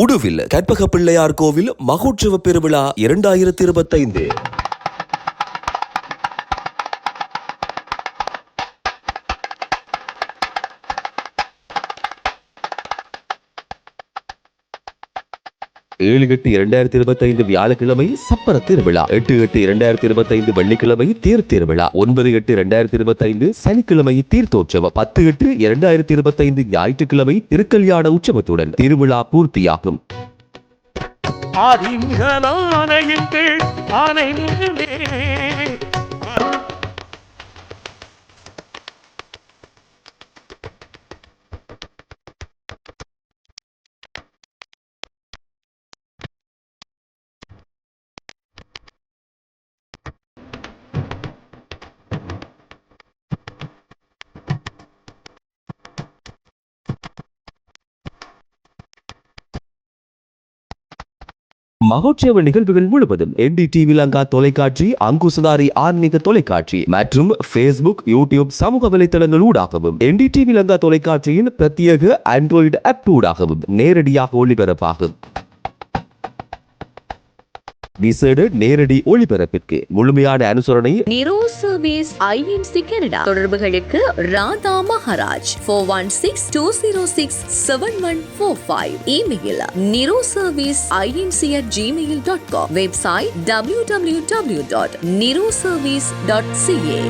உடுவில் கற்பக பிள்ளையார் கோவில் மகோற்சவ பெருவிழா இரண்டாயிரத்தி இருபத்தைந்து. ஏழு எட்டு இரண்டாயிரத்தி இருபத்தி ஐந்து வியாழக்கிழமை சப்பர திருவிழா. எட்டு எட்டு இரண்டாயிரத்தி இருபத்தி ஐந்து வெள்ளிக்கிழமை தேர் திருவிழா. ஒன்பது எட்டு இரண்டாயிரத்தி இருபத்தி ஐந்து சனிக்கிழமை தீர்த்தோற்சவம். பத்து எட்டு இரண்டாயிரத்தி இருபத்தி ஐந்து ஞாயிற்றுக்கிழமை திருக்கல்யாண உற்சவத்துடன் திருவிழா பூர்த்தியாகும். ஆதிங்களான எங்கள் ஆனை மகோற்சவ நிகழ்வுகள் முழுவதும் என்டிடிவி லங்கா தொலைக்காட்சி அங்குசதாரி ஆன்மீக தொலைக்காட்சி மற்றும் பேஸ்புக் யூடியூப் சமூக வலைதளங்கள் ஊடாகவும் என்டிடிவி லங்கா தொலைக்காட்சியின் பிரத்யேக ஆண்ட்ராய்டு ஆப் ஊடாகவும் நேரடியாக ஒளிபரப்பாகும். விசேட நேரடி ஒளிபரப்பிற்கு முழுமையான அனுசரணை நிரோ சர்வீஸ் ஐஎன்சி கனடா. தொடர்புகளுக்கு Radha Maharaj. Four one six two zero six seven one four five email Niro service INC at Gmail dot com website W W W dot Niro service dot CA